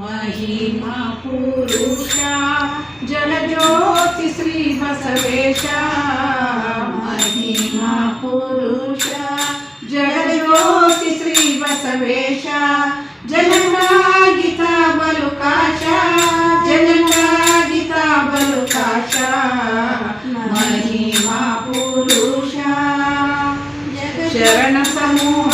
महिमा पुरुषा जगज्योति श्री बसवेशा। महिमा पुरुषा जगज्योति श्री बसवेशा। जनका गीता बलुकाशा जनका गीता बलुकाशा महिमा पुरुषा शरण समूह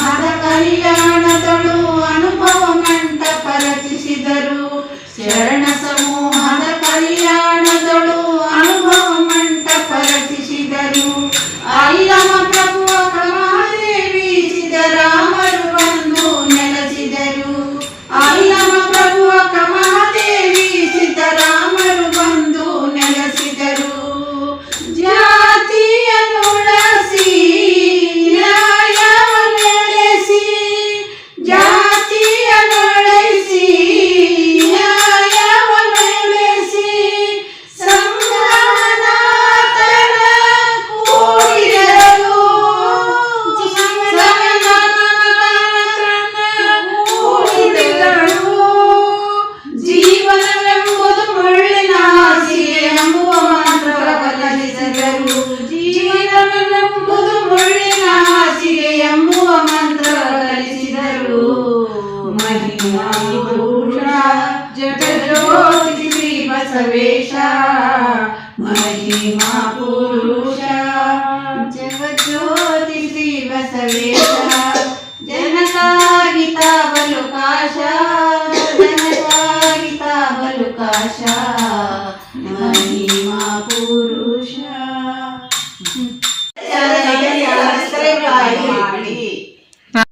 महिमानुरुषा जगज्योतिः बसवेशा महिमा